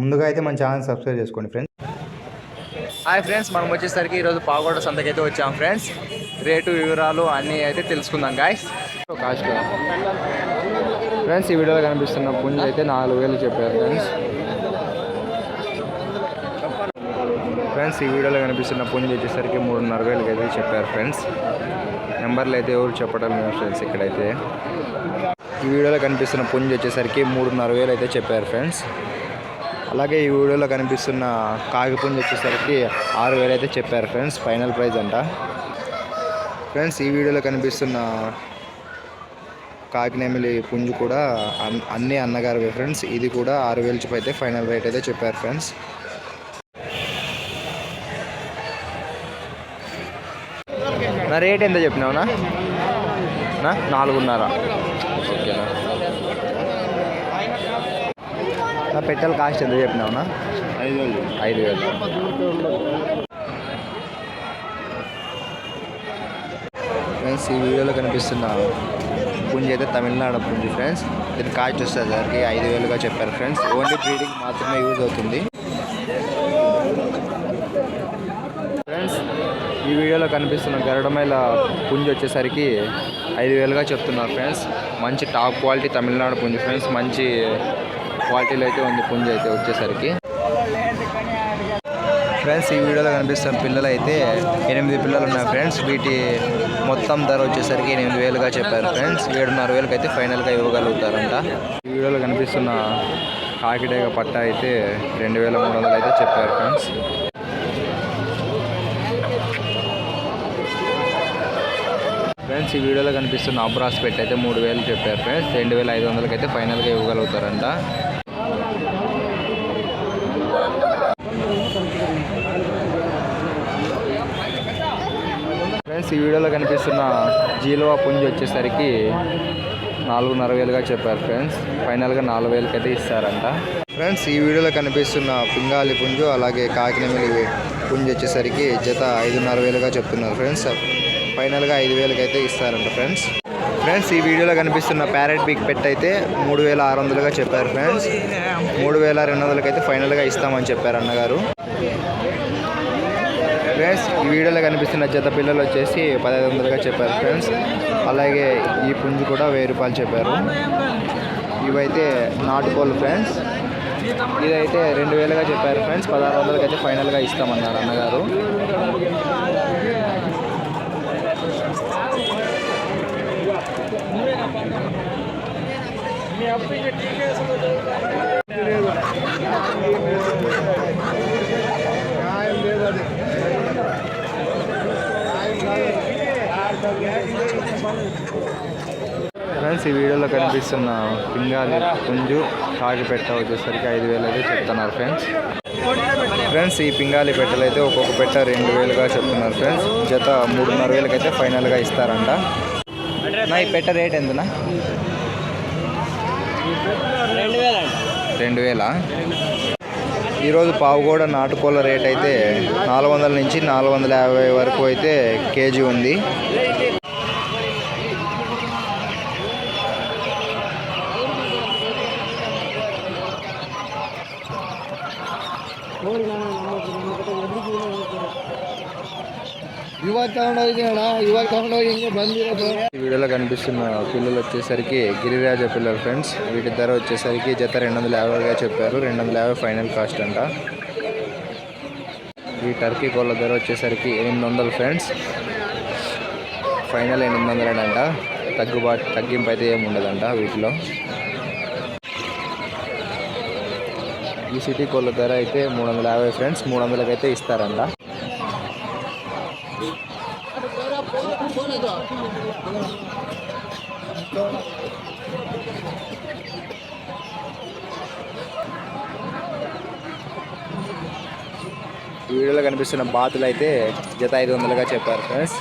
ముందుగా అయితే మన ఛానల్ సబ్స్క్రైబ్ చేసుకోండి ఫ్రెండ్స్ హాయ్ ఫ్రెండ్స్ మనం వచ్చేసరికి ఈరోజు పావుగోడ సంతకి అయితే వచ్చాం ఫ్రెండ్స్. రేటు వివరాలు అన్నీ అయితే తెలుసుకుందాం గాయస్ కాస్ట్ ఫ్రెండ్స్ ఈ వీడియోలో కనిపిస్తున్న పుంజు అయితే నాలుగు వేలు చెప్పారు ఫ్రెండ్స్ ఫ్రెండ్స్ ఈ వీడియోలో కనిపిస్తున్న పుంజు వచ్చేసరికి మూడున్నర వేలకి అయితే చెప్పారు ఫ్రెండ్స్ నెంబర్లు అయితే ఎవరు చెప్పడం లేదు ఫ్రెండ్స్ ఇక్కడైతే. ఈ వీడియోలో కనిపిస్తున్న పుంజు వచ్చేసరికి మూడున్నర వేలు అయితే చెప్పారు ఫ్రెండ్స్ అలాగే ఈ వీడియోలో కనిపిస్తున్న కాకి వచ్చేసరికి ఆరు వేలు అయితే చెప్పారు ఫ్రెండ్స్ ఫైనల్ ప్రైజ్ అంట. ఫ్రెండ్స్ ఈ వీడియోలో కనిపిస్తున్న కాకినేమిలి పుంజు కూడా అన్- అన్ని అన్నగారు ఫ్రెండ్స్. ఇది కూడా ఆరు వేలు చెప్పి అయితే ఫైనల్ రేట్ అయితే చెప్పారు ఫ్రెండ్స్. నా రేట్ ఎంత చెప్పినావునా? నాలుగున్నర. ఓకేనా? నా పెట్టెల కాస్ట్ ఎంత చెప్పినావునా ఐదు వేలు. ఐదు వేలు. ఫ్రెండ్స్ ఈ వీడియోలో కనిపిస్తున్న పుంజి అయితే తమిళనాడు పుంజి ఫ్రెండ్స్. దీని కాస్ట్ వచ్చేసరికి ఐదు వేలుగా చెప్పారు ఫ్రెండ్స్. ఓన్లీ బ్రీడింగ్ మాత్రమే యూజ్ అవుతుంది. ఫ్రెండ్స్ ఈ వీడియోలో కనిపిస్తున్న గరడమైల పుంజి వచ్చేసరికి ఐదు వేలుగా చెప్తున్నారు ఫ్రెండ్స్. మంచి టాప్ క్వాలిటీ తమిళనాడు పుంజి ఫ్రెండ్స్. మంచి క్వాలిటీలో అయితే ఉంది పుంజి అయితే వచ్చేసరికి. ఫ్రెండ్స్ ఈ వీడియోలో కనిపిస్తున్న పిల్లలు అయితే ఎనిమిది పిల్లలు ఉన్నాయి ఫ్రెండ్స్. వీటి మొత్తం ధర వచ్చేసరికి ఎనిమిది వేలుగా చెప్పారు ఫ్రెండ్స్. ఏడున్నర వేలకి అయితే ఫైనల్గా ఇవ్వగలుగుతారంట. ఈ వీడియోలో కనిపిస్తున్న కాకిడేగ పట్ట అయితే రెండు వేల మూడు వందలు అయితే చెప్పారు ఫ్రెండ్స్. ఫ్రెండ్స్ ఈ వీడియోలో కనిపిస్తున్న అబ్రాస్ పెట్టి అయితే మూడు వేలు చెప్పారు ఫ్రెండ్స్. రెండు వేల ఐదు వందలకి అయితే ఫైనల్గా ఇవ్వగలుగుతారంట. ఫ్రెండ్స్ ఈ వీడియోలో కనిపిస్తున్న జీలువా పుంజి వచ్చేసరికి నాలుగున్నర వేలుగా చెప్పారు ఫ్రెండ్స్ ఫైనల్గా నాలుగు వేలకి అయితే ఇస్తారంట. ఫ్రెండ్స్ ఈ వీడియోలో కనిపిస్తున్న పింగాలి పుంజు అలాగే కాకినమిలి పుంజు వచ్చేసరికి జత ఐదున్నర వేలుగా చెప్తున్నారు ఫ్రెండ్స్ ఫైనల్గా ఐదు వేలకి అయితే ఇస్తారంట ఫ్రెండ్స్ ఫ్రెండ్స్ ఈ వీడియోలో కనిపిస్తున్న ప్యారెట్ బిగ్ పెట్ అయితే మూడు వేల ఆరు వందలుగా చెప్పారు ఫ్రెండ్స్ మూడు వేల రెండు వందలకైతే ఫైనల్గా ఇస్తామని చెప్పారు అన్నగారు. ఫ్రెండ్స్ ఈ వీడియోలో కనిపిస్తున్న జత పిల్లలు వచ్చేసి పదహైదు వందలుగా చెప్పారు ఫ్రెండ్స్. అలాగే ఈ పుంజు కూడా వెయ్యి రూపాయలు చెప్పారు. ఇవైతే నాటుకోళ్ళు ఫ్రెండ్స్. ఇదైతే రెండు వేలుగా చెప్పారు ఫ్రెండ్స్. పదహారు వందలకి అయితే ఫైనల్గా ఇస్తామన్నారు అన్నగారు. ఫ్రెండ్స్ ఈ వీడియోలో కనిపిస్తున్న పింగాలి పుంజు కాకి పెట్ట వచ్చేసరికి ఐదు వేలు అయితే చెప్తున్నారు ఫ్రెండ్స్. ఫ్రెండ్స్ ఈ పింగాలి పెట్టలు అయితే ఒక్కొక్క పెట్ట రెండు వేలుగా చెప్తున్నారు ఫ్రెండ్స్. జత మూడున్నర వేలకి అయితే ఫైనల్గా ఇస్తారంట. నా ఈ పెట్ట రేట్ ఎంతనా రెండు వేల ఈరోజు పావుగోడ నాటుకోళ్ళ రేట్ అయితే నాలుగు వందల నుంచి నాలుగు వందల యాభై వరకు అయితే కేజీ ఉంది. ಇವಾಗ ತಗೊಂಡೋಗಿದ್ದೆ ಅಣ್ಣ ಇವಾಗ ತಗೊಂಡೋಗಿ ಹಿಂಗೆ ಬಂದಿರೋದು ఈ వీడియోలో కనిపిస్తున్న పిల్లలు వచ్చేసరికి గిరిరాజ పిల్లలు ఫ్రెండ్స్ వీటి ధర వచ్చేసరికి జత రెండు వందల యాభైగా చెప్పారు రెండు వందల యాభై ఫైనల్ కాస్ట్ అంట ఈ టర్కీ కోళ్ళ ధర వచ్చేసరికి ఎనిమిది వందలు ఫ్రెండ్స్ ఫైనల్ ఎనిమిది వందలేనంట తగ్గుబాటు తగ్గింపు అయితే ఏమి ఉండదంట వీటిలో ఈ సిటీ కోళ్ళ ధర అయితే మూడు వందల యాభై ఫ్రెండ్స్ మూడు వందలకి అయితే ఇస్తారంట వీడియోలో కనిపిస్తున్న బాతులు అయితే జత ఐదు వందలుగా చెప్పారు ఫ్రెండ్స్.